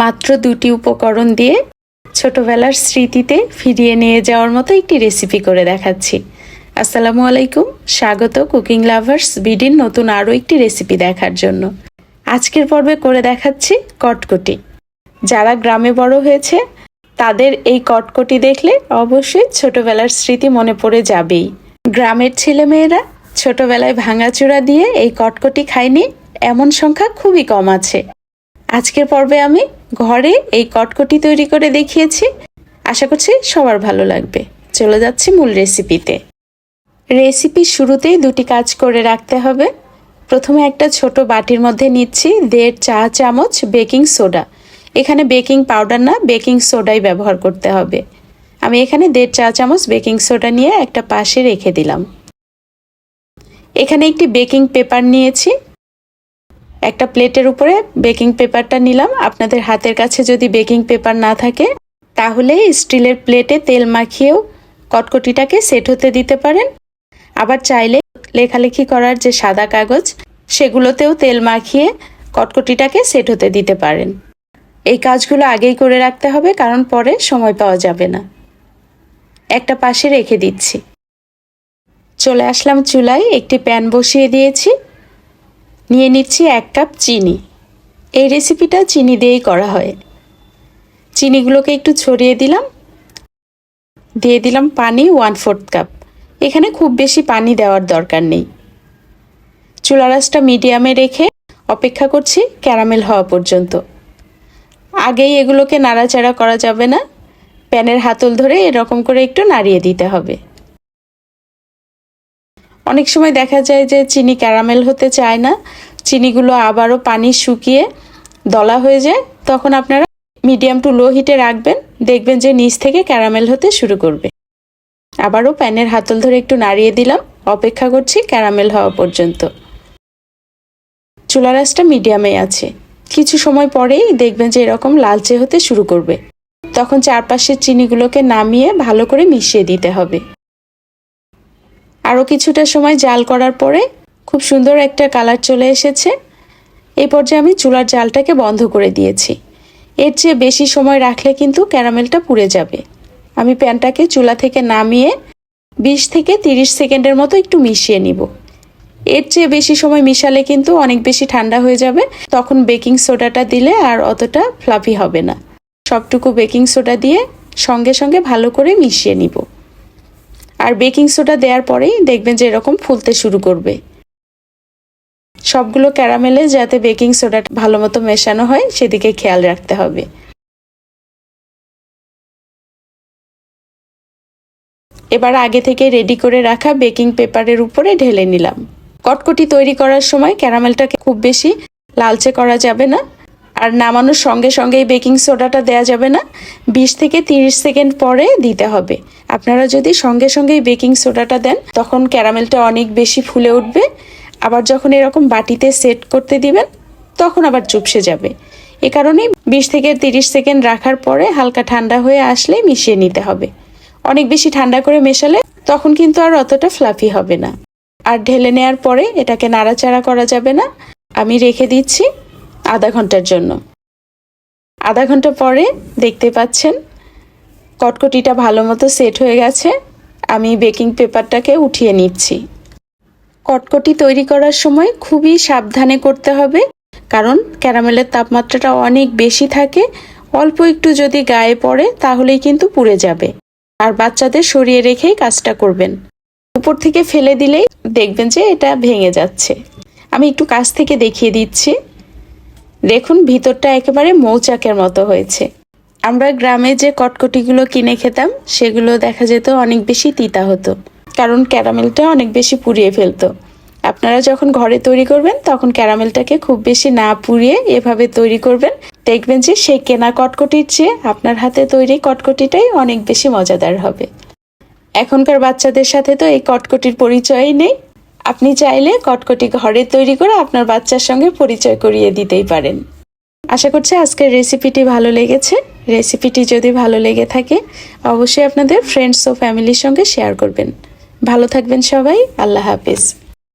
মাত্র দুটি উপকরণ দিয়ে ছোটবেলার স্মৃতিতে ফিরিয়ে নিয়ে যাওয়ার মতো একটি রেসিপি করে দেখাচ্ছি। আসসালামু আলাইকুম, স্বাগত কুকিং লাভার্স বিডির নতুন আরও একটি রেসিপি দেখার জন্য। আজকের পর্বে করে দেখাচ্ছি কটকটি। যারা গ্রামে বড় হয়েছে, তাদের এই কটকটি দেখলে অবশ্যই ছোটবেলার স্মৃতি মনে পড়ে যাবেই। গ্রামের ছেলেমেয়েরা ছোটবেলায় ভাঙাচূড়া দিয়ে এই কটকটি খায়নি, এমন সংখ্যা খুবই কম আছে। আজকের পর্বে আমি ঘরে এই কটকটি তৈরি করে দেখিয়েছি। আশা করছি সবার ভালো লাগবে। চলে যাচ্ছি মূল রেসিপিতে রেসিপির শুরুতেই দুটি কাজ করে রাখতে হবে। প্রথমে একটা ছোট বাটির মধ্যে নিচ্ছি দেড় চা চামচ বেকিং সোডা। এখানে বেকিং পাউডার না, বেকিং সোডাই ব্যবহার করতে হবে। আমি এখানে দেড় চা চামচ বেকিং সোডা নিয়ে একটা পাশে রেখে দিলাম। এখানে একটি বেকিং পেপার নিয়েছি। একটা প্লেটের উপরে বেকিং পেপারটা নিলাম। আপনাদের হাতের কাছে যদি বেকিং পেপার না থাকে, তাহলে স্টিলের প্লেটে তেল মাখিয়েও কটকটিটাকে সেট হতে দিতে পারেন। আবার চাইলে লেখালেখি করার যে সাদা কাগজ, সেগুলোতেও তেল মাখিয়ে কটকটিটাকে সেট হতে দিতে পারেন। এই কাজগুলো আগেই করে রাখতে হবে, কারণ পরে সময় পাওয়া যাবে না। একটা পাশে রেখে দিচ্ছি। চলে আসলাম চুলায়, একটি প্যান বসিয়ে দিয়েছি। নিয়ে নিচ্ছি এক কাপ চিনি। এই রেসিপিটা চিনি দিয়েই করা হয়। চিনিগুলোকে একটু ছড়িয়ে দিলাম। দিয়ে দিলাম পানি ওয়ান ফোর্থ কাপ এখানে খুব বেশি পানি দেওয়ার দরকার নেই। চুলা রাসটা মিডিয়ামে রেখে অপেক্ষা করছি ক্যারামেল হওয়া পর্যন্ত। আগেই এগুলোকে নাড়াচাড়া করা যাবে না। প্যানের হাতল ধরে এরকম করে একটু নাড়িয়ে দিতে হবে। অনেক সময় দেখা যায় যে চিনি ক্যারামেল হতে চায় না, চিনিগুলো আবারও পানি শুকিয়ে দলা হয়ে যায়, তখন আপনারা মিডিয়াম টু লো হিটে রাখবেন, দেখবেন যে নিচ থেকে ক্যারামেল হতে শুরু করবে। আবারও প্যানের হাতল ধরে একটু নাড়িয়ে দিলাম, অপেক্ষা করছি ক্যারামেল হওয়া পর্যন্ত। চুলা রাসটা মিডিয়ামে আছে। কিছু সময় পরেই দেখবেন যে এরকম লালচে হতে শুরু করবে। তখন চারপাশের চিনিগুলোকে নামিয়ে ভালো করে মিশিয়ে দিতে হবে। আরও কিছুটা সময় জাল করার পরে খুব সুন্দর একটা কালার চলে এসেছে। এই পর্যায়ে আমি চুলার জালটাকে বন্ধ করে দিয়েছি। এর চেয়ে বেশি সময় রাখলে কিন্তু ক্যারামেলটা পুড়ে যাবে। আমি প্যানটাকে চুলা থেকে নামিয়ে বিশ থেকে তিরিশ সেকেন্ডের মতো একটু মিশিয়ে নিব। এর চেয়ে বেশি সময় মিশালে কিন্তু অনেক বেশি ঠান্ডা হয়ে যাবে। তখন বেকিং সোডাটা দিলে আর অতটা ফ্লাফি হবে না। সবটুকু বেকিং সোডা দিয়ে সঙ্গে সঙ্গে ভালো করে মিশিয়ে নিব। আর বেকিং সোডা দেওয়ার পরেই দেখবেন যে এরকম ফুলতে শুরু করবে। সবগুলো ক্যারামেলে যাতে বেকিং সোডা ভালো মতো মেশানো হয়, সেদিকে খেয়াল রাখতে হবে। এবার আগে থেকে রেডি করে রাখা বেকিং পেপারের উপরে ঢেলে নিলাম। কটকটি তৈরি করার সময় ক্যারামেলটাকে খুব বেশি লালচে করা যাবে না। আর নামানোর সঙ্গে সঙ্গে এই বেকিং সোডাটা দেওয়া যাবে না। বিশ থেকে তিরিশ সেকেন্ড পরে দিতে হবে। আপনারা যদি সঙ্গে সঙ্গেই বেকিং সোডাটা দেন, তখন ক্যারামেলটা অনেক বেশি ফুলে উঠবে। আবার যখন এরকম বাটিতে সেট করতে দিবেন, তখন আবার চুপসে যাবে। এ কারণেই বিশ থেকে তিরিশ সেকেন্ড রাখার পরে হালকা ঠান্ডা হয়ে আসলে মিশিয়ে নিতে হবে। অনেক বেশি ঠান্ডা করে মেশালে তখন কিন্তু আর অতটা ফ্লাফি হবে না। আর ঢেলে নেওয়ার পরে এটাকে নাড়াচাড়া করা যাবে না। আমি রেখে দিচ্ছি। আধা ঘণ্টার জন্য। আধা ঘণ্টা পরে দেখতে পাচ্ছেন কটকটিটা ভালো মতো সেট হয়ে গেছে। আমি বেকিং পেপারটাকে উঠিয়ে নিচ্ছি। কটকটি তৈরি করার সময় খুবই সাবধানে করতে হবে, কারণ ক্যারামেলের তাপমাত্রাটা অনেক বেশি থাকে। অল্প একটু যদি গায়ে পড়ে তাহলেই কিন্তু পুড়ে যাবে। আর বাচ্চাদের সরিয়ে রেখেই কাজটা করবেন। উপর থেকে ফেলে দিলেই দেখবেন যে এটা ভেঙে যাচ্ছে। আমি একটু কাছ থেকে দেখিয়ে দিচ্ছি। দেখুন, ভিতরটা একেবারে মৌচাকের মতো হয়েছে। আমরা গ্রামে যে কটকটিগুলো কিনে খেতাম, সেগুলো দেখা যেত অনেক বেশি তিতা হতো, কারণ ক্যারামেলটা অনেক বেশি পুড়িয়ে ফেলতো। আপনারা যখন ঘরে তৈরি করবেন, তখন ক্যারামেলটাকে খুব বেশি না পুড়িয়ে এভাবে তৈরি করবেন। দেখবেন যে সেই কেনা কটকটির চেয়ে আপনার হাতে তৈরি কটকটিটাই অনেক বেশি মজাদার হবে। এখনকার বাচ্চাদের সাথে তো এই কটকটির পরিচয়ই নেই। আপনি চাইলে কটকটি ঘরে তৈরি করে আপনার বাচ্চার সঙ্গে পরিচয় করিয়ে দিতেই পারেন। আশা করছি আজকের রেসিপিটি ভালো লেগেছে। রেসিপিটি যদি ভালো লেগে থাকে, অবশ্যই আপনাদের ফ্রেন্ডস ও ফ্যামিলির সঙ্গে শেয়ার করবেন। ভালো থাকবেন সবাই। আল্লাহ হাফিজ।